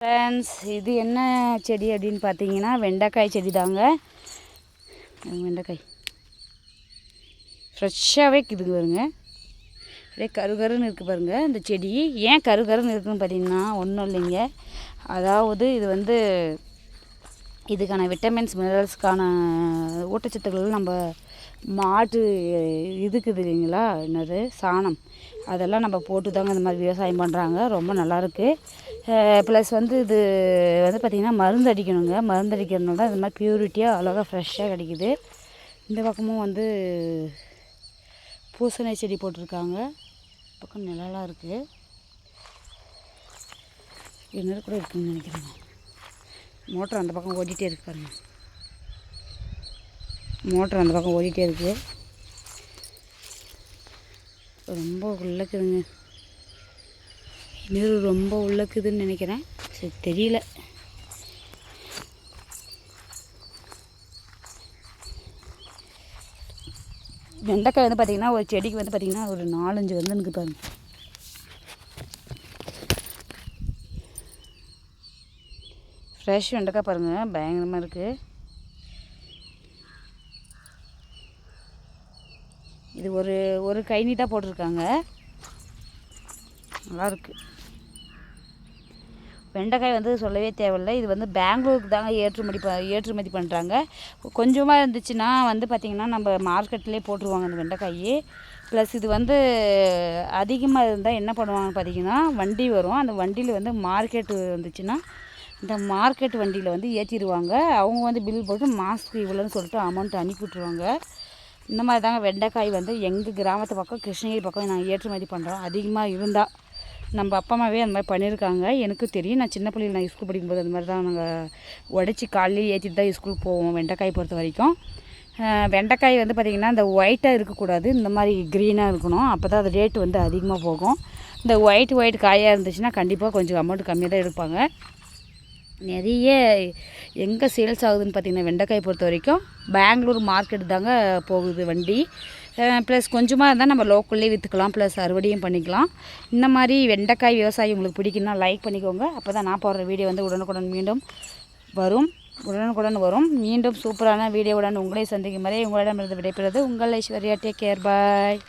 Friends இது என்ன செடி அப்படின்னு பார்த்தீங்கன்னா வெண்டைக்காய் செடி தாங்க. வெண்டைக்காய். ஃப்ரெஷ்ஷாகவே இருக்குதுங்க பாருங்க. அப்படியே கருகருன்னு இருக்குது பாருங்கள் இந்த செடி. ஏன் கருகருன்னு இருக்குதுன்னு பார்த்தீங்கன்னா ஒன்றும் இல்லைங்க. அதாவது இது வந்து இதுக்கான விட்டமின்ஸ் மினரல்ஸ்க்கான ஊட்டச்சத்துக்கள் நம்ம மாட்டு இதுக்குது இல்லைங்களா? என்னது? சாணம். அதெல்லாம் நம்ம போட்டு தாங்க இந்த மாதிரி விவசாயம் பண்ணுறாங்க ரொம்ப நல்லாயிருக்கு ப்ளஸ் வந்து இது வந்து பார்த்திங்கன்னா மருந்து அடிக்கணுங்க. மருந்து அடிக்கிறதுனால தான் இந்த மாதிரி ப்யூரிட்டியாக அழகாக ஃப்ரெஷ்ஷாக கிடைக்குது. இந்த பக்கமும் வந்து பூசணி செடி போட்டிருக்காங்க. பக்கம் நிழலாக இருக்குது என்ன கூட இருக்குன்னு நினைக்கிறேங்க. மோட்டர் அந்த பக்கம் ஓடிட்டே இருக்கு பாருங்க. மோட்டர் அந்த பக்கம் ஓடிட்டே இருக்குது ரொம்ப உள்ளக்குதுங்க. நீர் ரொம்ப உள்ளக்குதுன்னு நினைக்கிறேன். சரி தெரியல. வெண்டைக்காய் வந்து பார்த்திங்கன்னா ஒரு செடிக்கு வந்து பார்த்திங்கன்னா ஒரு நாலஞ்சு வந்து எனக்கு பாருங்க. ஃப்ரெஷ் வெண்டைக்காய் பாருங்கள் பயங்கரமாக இருக்குது இது ஒரு ஒரு கை நீட்டாக போட்டிருக்காங்க. நல்லாயிருக்கு வெண்டைக்காய் வந்து சொல்லவே தேவையில்லை. இது வந்து பெங்களூருக்கு தாங்க ஏற்றுமதி ப ஏற்றுமதி பண்ணுறாங்க கொஞ்சமாக இருந்துச்சுன்னா வந்து பார்த்திங்கன்னா நம்ம மார்க்கெட்லேயே போட்டுருவாங்க அந்த வெண்டைக்காய். ப்ளஸ் இது வந்து அதிகமாக இருந்தால் என்ன பண்ணுவாங்கன்னு பார்த்தீங்கன்னா வண்டி வரும். அந்த வண்டியில் வந்து மார்க்கெட்டு வந்துச்சுன்னா இந்த மார்க்கெட் வண்டியில் வந்து ஏற்றிடுவாங்க அவங்க வந்து பில் போட்டு மாதத்துக்கு இவ்வளோன்னு சொல்லிட்டு அமௌண்ட் அனுப்பி விட்ருவாங்க இந்த மாதிரி தாங்க வெண்டைக்காய் வந்து எங்கள் கிராமத்து பக்கம் கிருஷ்ணகிரி பக்கம் நாங்கள் ஏற்றுமதி பண்ணுறோம் அதிகமாக இருந்தால் நம்ம அப்பா அம்மாவே அந்த மாதிரி பண்ணியிருக்காங்க. எனக்கு தெரியும் நான் சின்ன பிள்ளையில் நான் ஸ்கூல் படிக்கும்போது அந்த மாதிரி தான் நாங்கள் உடச்சி காலையில் ஏற்றிட்டு தான் ஸ்கூலுக்கு போவோம் வெண்டைக்காய் பொறுத்த வரைக்கும். வெண்டைக்காய் வந்து பார்த்திங்கன்னா இந்த ஒயிட்டாக இருக்கக்கூடாது. இந்த மாதிரி க்ரீனாக இருக்கணும். அப்போ தான் அது ரேட்டு வந்து அதிகமாக போகும். இந்த ஒயிட் ஒயிட் காயாக இருந்துச்சுன்னா கண்டிப்பாக கொஞ்சம் அமௌண்ட் கம்மியாக தான் எடுப்பாங்க. நிறைய எங்கே சேல்ஸ் ஆகுதுன்னு பார்த்தீங்கன்னா வெண்டைக்காய் பொறுத்த வரைக்கும் பெங்களூர் மார்க்கெட் தாங்க போகுது வண்டி. ப்ளஸ் கொஞ்சமாக இருந்தால் நம்ம லோக்கல்லே விற்றுக்கலாம் ப்ளஸ் அறுவடையும் பண்ணிக்கலாம். இந்த மாதிரி வெண்டைக்காய் விவசாயம் உங்களுக்கு பிடிக்குன்னா லைக் பண்ணிக்கோங்க. அப்போ தான் நான் போடுற வீடியோ வந்து உடனுக்குடன் மீண்டும் வரும். உடனுக்குடன் வரும். மீண்டும் சூப்பரான வீடியோவுடன் உங்களை சந்திக்கும் வரை உங்களிடமிருந்து விடைபெறுவது உங்கள் ஐஸ்வர்யா. Take care bye